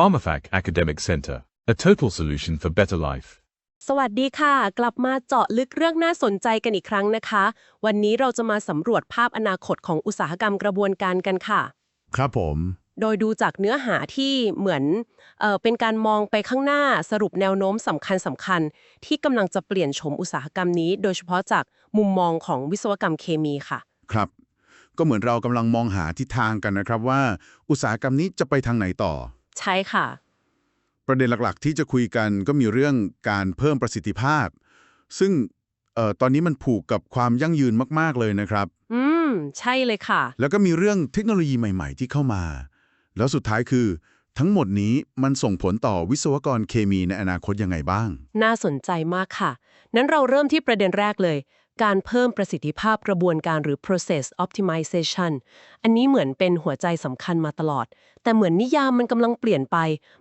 PharmaFac Academic Center, a total solution for better life. สวัสดีค่ะ กลับมาเจาะลึกเรื่องน่าสนใจกันอีกครั้งนะคะ วันนี้เราจะมาสำรวจภาพอนาคตของอุตสาหกรรมกระบวนการกันค่ะ ครับผม โดยดูจากเนื้อหาที่เหมือนเออเป็นการมองไปข้างหน้าสรุปแนวโน้มสำคัญสำคัญ ที่กำลังจะเปลี่ยนโฉมอุตสาหกรรมนี้ โดยเฉพาะจากมุมมองของวิศวกรรมเคมีค่ะ ครับ ก็เหมือนเรากำลังมองหาทิศทางกันนะครับว่า อุตสาหกรรมนี้จะไปทางไหนต่อ ใช่ค่ะ ประเด็นหลักๆ ที่จะคุยกันก็มีเรื่องการเพิ่มประสิทธิภาพ ซึ่งเอ่อตอนนี้มันผูกกับความยั่งยืนมากๆเลยนะครับ อืม ใช่เลยค่ะ แล้วก็มีเรื่องเทคโนโลยีใหม่ ๆ ที่เข้ามา แล้วสุดท้ายคือ ทั้งหมดนี้มันส่งผลต่อวิศวกรเคมีในอนาคตยังไงบ้าง น่าสนใจมากค่ะ นั้นเราเริ่มที่ประเด็นแรกเลย การเพิ่มประสิทธิภาพกระบวนการหรือ process optimization อันนี้เหมือนเป็นหัวใจสำคัญมาตลอด แต่เหมือนนิยามมันกำลังเปลี่ยนไป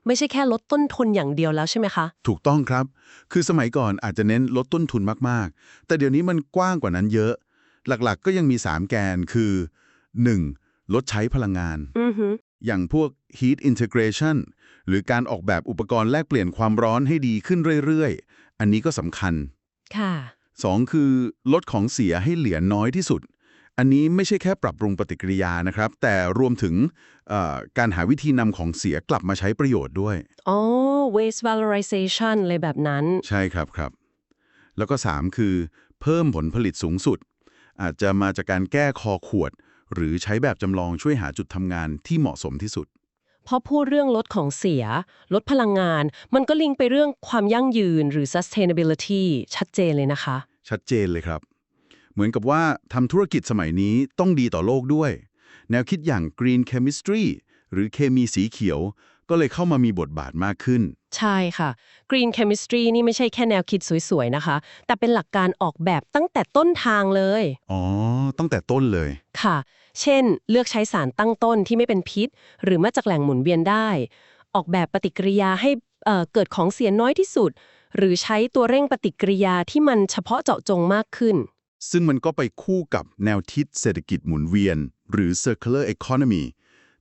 ไม่ใช่แค่ลดต้นทุนอย่างเดียวแล้วใช่ไหมคะ ถูกต้องครับ คือสมัยก่อนอาจจะเน้นลดต้นทุนมากๆ แต่เดี๋ยวนี้มันกว้างกว่านั้นเยอะ หลักๆ ก็ยังมี 3 แกนคือ 1. ลดใช้พลังงานอือฮึอย่างพวก heat integration หรือการออกแบบอุปกรณ์แลกเปลี่ยนความร้อนให้ดีขึ้นเรื่อยๆ อันนี้ก็สำคัญ ค่ะ 2. คือลดของเสียให้เหลือน้อยที่สุด อันนี้ไม่ใช่แค่ปรับปรุงปฏิกิริยานะครับ แต่รวมถึงเอ่อการหาวิธีนำของเสียกลับมาใช้ประโยชน์ด้วย อ๋อ waste valorization เลยแบบนั้น ใช่ครับครับ แล้วก็ 3 คือ เพิ่มผลผลิตสูงสุด อาจจะมาจากการแก้คอขวด หรือใช้แบบจำลองช่วยหาจุดทำงานที่เหมาะสมที่สุดพอพูดเรื่องลดของเสีย ลดพลังงาน มันก็ลิงก์ไปเรื่องความยั่งยืนหรือ sustainability ชัดเจนเลยนะคะ ชัดเจนเลยครับ เหมือนกับว่าทำธุรกิจสมัยนี้ต้องดีต่อโลกด้วย แนวคิดอย่าง green chemistry หรือเคมีสีเขียว ก็เลยเข้ามามีบทบาทมากขึ้น ใช่ค่ะ Green Chemistry นี่ไม่ใช่แค่แนวคิดสวยๆนะคะ แต่เป็นหลักการออกแบบตั้งแต่ต้นทางเลย อ๋อ ตั้งแต่ต้นเลย ค่ะ เช่น เลือกใช้สารตั้งต้นที่ไม่เป็นพิษ หรือมาจากแหล่งหมุนเวียนได้ ออกแบบปฏิกิริยาให้เอ่อเกิดของเสียน้อยที่สุด หรือใช้ตัวเร่งปฏิกิริยาที่มันเฉพาะเจาะจงมากขึ้น ซึ่งมันก็ไปคู่กับแนวคิดเศรษฐกิจหมุนเวียน หรือ circular economy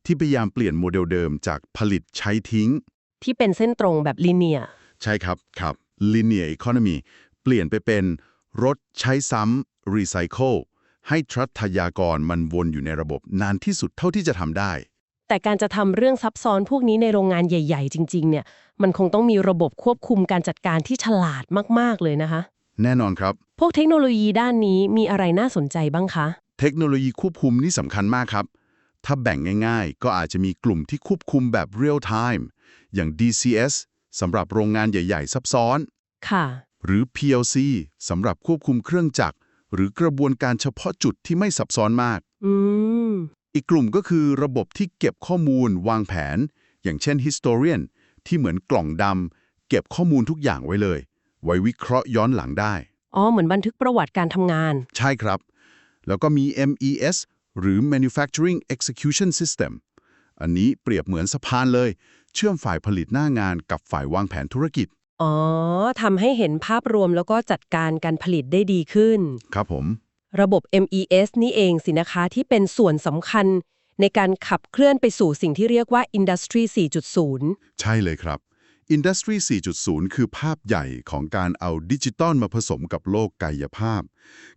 ที่พยายามเปลี่ยนโมเดลเดิมจากผลิตใช้ทิ้ง ที่เป็นเส้นตรงแบบลีเนียใช่ครับครับ linear economy เปลี่ยนไปเป็นรถใช้ซ้ำ recycle ให้ทรัพยากรมันวนอยู่ในระบบนานที่สุดเท่าที่จะทำได้ แต่การจะทำเรื่องซับซ้อนพวกนี้ในโรงงานใหญ่ ๆ จริง ๆ เนี่ย มันคงต้องมีระบบควบคุมการจัดการที่ฉลาดมาก ๆ เลยนะคะ แน่นอนครับ พวกเทคโนโลยีด้านนี้มีอะไรน่าสนใจบ้างคะ เทคโนโลยีควบคุมนี่สำคัญมากครับ ถ้าแบ่งง่าย ๆ ก็อาจจะมีกลุ่มที่ควบคุมแบบ real time อย่าง DCS สำหรับโรงงานใหญ่ ๆ ซับซ้อน ค่ะ หรือ PLC สำหรับควบคุมเครื่องจักรหรือกระบวนการเฉพาะจุดที่ไม่ซับซ้อนมาก อืม อีกกลุ่มก็คือระบบที่เก็บข้อมูลวางแผน อย่างเช่น historian ที่เหมือนกล่องดำเก็บข้อมูลทุกอย่างไว้เลย ไว้วิเคราะห์ย้อนหลังได้ อ๋อ เหมือนบันทึกประวัติการทำงาน ใช่ครับ แล้วก็มี MES หรือ Manufacturing Execution System อันนี้เปรียบเหมือนสะพานเลย เชื่อมฝ่ายผลิตหน้างานกับฝ่ายวางแผนธุรกิจ อ๋อทำให้เห็นภาพรวมแล้วก็จัดการการผลิตได้ดีขึ้น ครับผม ระบบ MES นี่เองสินะคะที่เป็นส่วนสำคัญ ในการขับเคลื่อนไปสู่สิ่งที่เรียกว่า Industry 4.0 ใช่เลยครับ Industry 4.0 คือภาพใหญ่ของการเอาดิจิตอลมาผสมกับโลกกายภาพ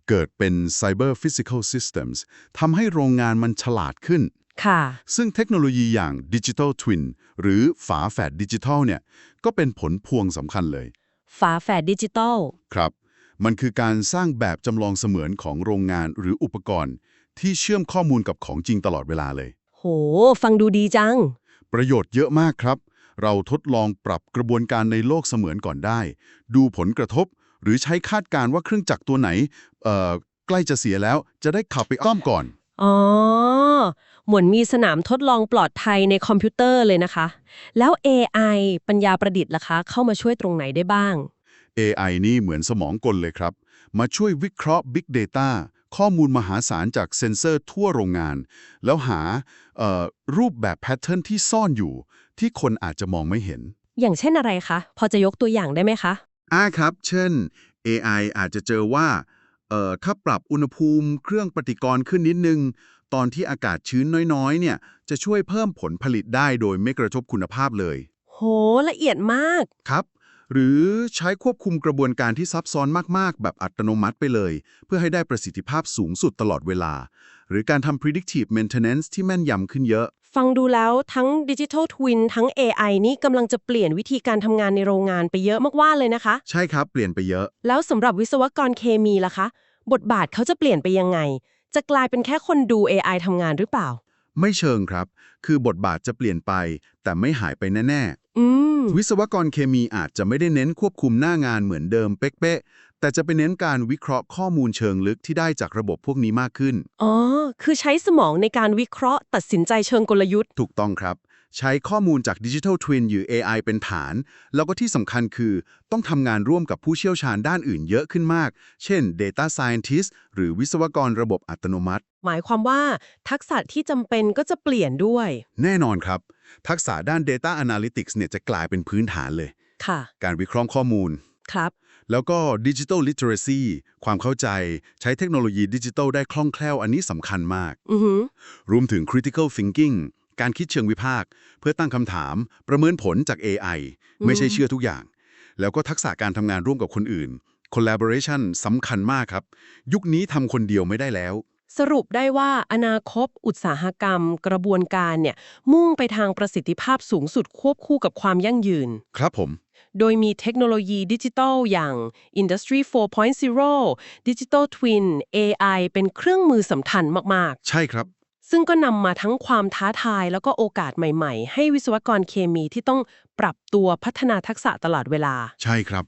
เกิดเป็น Cyber Physical Systems ทำให้โรงงานมันฉลาดขึ้น ค่ะ ซึ่งเทคโนโลยีอย่าง Digital Twin หรือฝาแฝดดิจิทัลเนี่ย ก็เป็นผลพวงสำคัญเลย ฝาแฝดดิจิตอลครับ มันคือการสร้างแบบจำลองเสมือนของโรงงานหรืออุปกรณ์ ที่เชื่อมข้อมูลกับของจริงตลอดเวลาเลย โห ฟังดูดีจัง ประโยชน์เยอะมากครับ เราทดลองปรับกระบวนการในโลกเสมือนก่อนได้ ดูผลกระทบ หรือใช้คาดการณ์ว่าเครื่องจักรตัวไหนเอ่อใกล้จะเสียแล้วจะได้ขับไปอ้อมก่อน อ๋อ เหมือนมีสนามทดลองปลอดภัยในคอมพิวเตอร์เลยนะคะ แล้ว AI ปัญญาประดิษฐ์ล่ะคะ เข้ามาช่วยตรงไหนได้บ้าง AI นี่เหมือนสมองกลเลยครับ มาช่วยวิเคราะห์ Big Data ข้อมูลมหาศาลจากเซ็นเซอร์ทั่วโรงงาน แล้วหาเอ่อรูปแบบแพทเทิร์นที่ซ่อนอยู่ ที่คนอาจจะมองไม่เห็น อย่างเช่นอะไรคะ พอจะยกตัวอย่างได้ไหมคะอ่าครับ เช่น AI อาจจะเจอว่าเอ่อถ้าปรับอุณหภูมิเครื่องปฏิกรณ์ขึ้นนิดนึง ตอนที่อากาศชื้นน้อยๆ เนี่ย จะช่วยเพิ่มผลผลิตได้โดยไม่กระทบคุณภาพเลยละเอียดมาก ครับ หรือใช้ควบคุมกระบวนการที่ซับซ้อนมาก ๆ แบบอัตโนมัติไปเลย เพื่อให้ได้ประสิทธิภาพสูงสุดตลอดเวลา หรือการทำ predictive maintenance ที่แม่นยำขึ้นเยอะ ฟังดูแล้วทั้ง Digital Twin ทั้ง AI นี่กำลังจะเปลี่ยนวิธีการทำงานในโรงงานไปเยอะมากว่าเลยนะคะ ใช่ครับ เปลี่ยนไปเยอะ แล้วสำหรับวิศวกรเคมีล่ะคะ บทบาทเขาจะเปลี่ยนไปยังไง จะกลายเป็นแค่คนดู AI ทำงานหรือเปล่า ไม่เชิงครับ คือบทบาทจะเปลี่ยนไป แต่ไม่หายไปแน่อืมๆวิศวกรเคมีอาจจะไม่ได้เน้นควบคุมหน้างานเหมือนเดิมเป๊ะๆแต่จะไปเน้นการวิเคราะห์ข้อมูลเชิงลึกที่ได้จากระบบพวกนี้มากขึ้น อ๋อ คือใช้สมองในการวิเคราะห์ ตัดสินใจเชิงกลยุทธ์ ถูกต้องครับ ใช้ข้อมูลจาก Digital Twin หรือ AI เป็นฐาน แล้วก็ที่สำคัญคือต้องทำงานร่วมกับผู้เชี่ยวชาญด้านอื่นเยอะขึ้นมาก เช่น Data Scientist หรือวิศวกรระบบอัตโนมัติ หมายความว่าทักษะที่จำเป็นก็จะเปลี่ยนด้วย แน่นอนครับ ทักษะด้าน Data Analytics เนี่ยจะกลายเป็นพื้นฐานเลย ค่ะ การวิเคราะห์ข้อมูล ครับ แล้วก็ Digital Literacy ความเข้าใจใช้เทคโนโลยีดิจิทัลได้คล่องแคล่วอันนี้สำคัญมาก อือหือรวมถึง critical thinking การคิดเชิงวิพากษ์เพื่อตั้งคำถาม ประเมินผลจาก AI ไม่ใช่เชื่อทุกอย่าง แล้วก็ทักษะการทำงานร่วมกับคนอื่น collaboration สำคัญมากครับ ยุคนี้ทำคนเดียวไม่ได้แล้ว สรุปได้ว่าอนาคตอุตสาหกรรม กระบวนการเนี่ยมุ่งไปทางประสิทธิภาพสูงสุดควบคู่กับความยั่งยืน ครับผม โดยมีเทคโนโลยีดิจิทัลอย่าง Industry 4.0 Digital Twin AI เป็นเครื่องมือสำคัญมากใช่ครับๆซึ่งก็นำมาทั้งความท้าทายแล้วก็โอกาสใหม่ ๆ ให้วิศวกรเคมีที่ต้องปรับตัวพัฒนาทักษะตลอดเวลา ใช่ครับ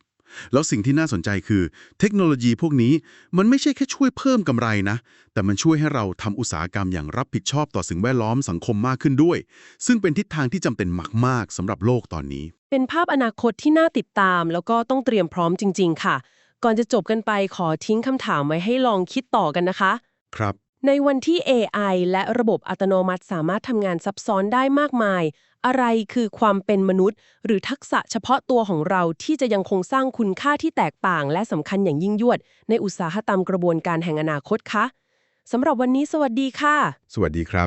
แล้วสิ่งที่น่าสนใจคือ เทคโนโลยีพวกนี้มันไม่ใช่แค่ช่วยเพิ่มกำไรนะ แต่มันช่วยให้เราทำอุตสาหกรรมอย่างรับผิดชอบต่อสิ่งแวดล้อมสังคมมากขึ้นด้วย ซึ่งเป็นทิศทางที่จำเป็นมากๆสำหรับโลกตอนนี้ เป็นภาพอนาคตที่น่าติดตาม แล้วก็ต้องเตรียมพร้อมจริง ๆ ค่ะ ก่อนจะจบกันไปขอทิ้งคำถามไว้ให้ลองคิดต่อกันนะคะ ครับ ในวันที่ AI และระบบอัตโนมัติสามารถทำงานซับซ้อนได้มากมาย อะไรคือความเป็นมนุษย์ หรือทักษะเฉพาะตัวของเราที่จะยังคงสร้างคุณค่าที่แตกต่าง และสำคัญอย่างยิ่งยวด ในอุตสาหกรรมกระบวนการแห่งอนาคตคะสำหรับวันนี้สวัสดีค่ะ สวัสดีครับ